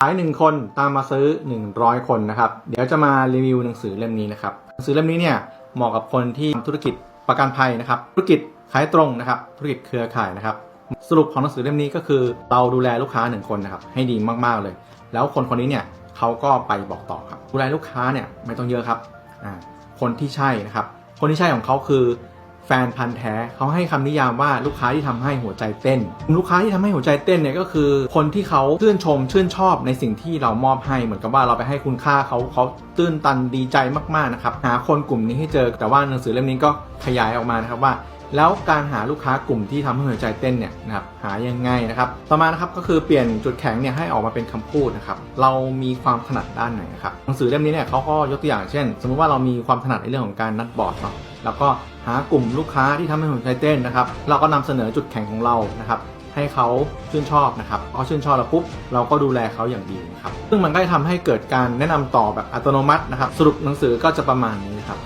ขายหนึ่งคนตามมาซื้อ 100 คนนะครับ เดี๋ยวจะมารีวิวหนังสือเล่มนี้นะครับหนังสือเล่มนี้เนี่ยเหมาะกับคนที่ทำธุรกิจประกันภัยนะครับ ธุรกิจขายตรงนะครับ ธุรกิจเครือข่ายนะครับ สรุปของหนังสือเล่มนี้ก็คือ เราดูแลลูกค้าหนึ่งคนนะครับให้ดีมากๆเลย แล้วคนคนนี้เนี่ยเขาก็ไปบอกต่อครับดูแลลูกค้าเนี่ยไม่ต้องเยอะครับอ่าคนที่ใช่นะครับ คนที่ใช่ของเขาคือ แฟนพันธ์แท้เขาให้คำนิยามว่าลูกค้าที่ทำให้หัวใจเต้น ลูกค้าที่ทำให้หัวใจเต้นเนี่ยก็คือคนที่เขาชื่นชมชื่นชอบในสิ่งที่เรามอบให้เหมือนกับว่าเราไปให้คุณค่าเขาเขาตื้นตันดีใจมากๆนะครับหาคนกลุ่มนี้ให้เจอแต่ว่าหนังสือเล่มนี้ก็ขยายออกมานะครับว่า แล้วการหาลูกค้ากลุ่มที่ทำให้หัวใจเต้นเนี่ยนะครับหายังไงนะครับต่อมานะครับก็คือเปลี่ยนจุดแข็งเนี่ยให้ออกมาเป็นคำพูดนะครับเรามีความถนัดด้านไหนนะครับหนังสือเล่มนี้เนี่ยเขาก็ยกตัวอย่างเช่น สมมติว่าเรามีความถนัดในเรื่องของการนัดบอร์ดเนาะแล้วก็หากลุ่มลูกค้าที่ทำให้หัวใจเต้นนะครับเราก็นำเสนอจุดแข็งของเรานะครับให้เขาชื่นชอบนะครับพอชื่นชอบแล้วปุ๊บเราก็ดูแลเขาอย่างดีนะครับซึ่งมันก็จะทำให้เกิดการแนะนำต่อแบบอัตโนมัตินะครับ สรุปหนังสือก็จะประมาณนี้นะครับ